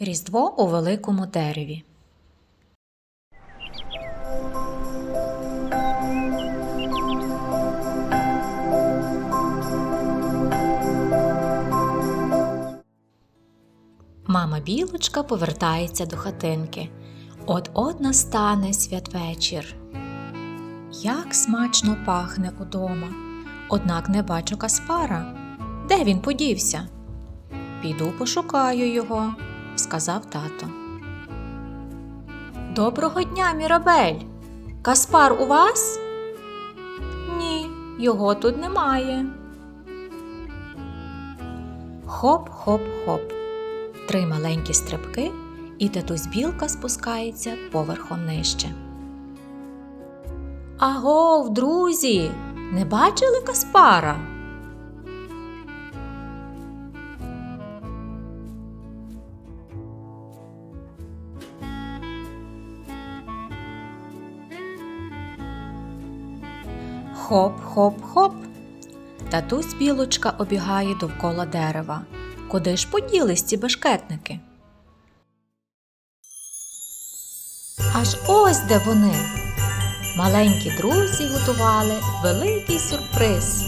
Різдво у великому дереві. Мама білочка повертається до хатинки. От-от настане святвечір. Як смачно пахне удома. Однак не бачу Каспара. Де він подівся? Піду пошукаю його, сказав тато. Доброго дня, Мірабель. Каспар у вас? Ні, його тут немає. Хоп-хоп-хоп. Три маленькі стрибки, і татусь білка спускається поверхом нижче. Агов, друзі, не бачили Каспара? Хоп-хоп-хоп. Татусь білочка обігає довкола дерева. Куди ж поділись ці бешкетники? Аж ось де вони. Маленькі друзі готували великий сюрприз.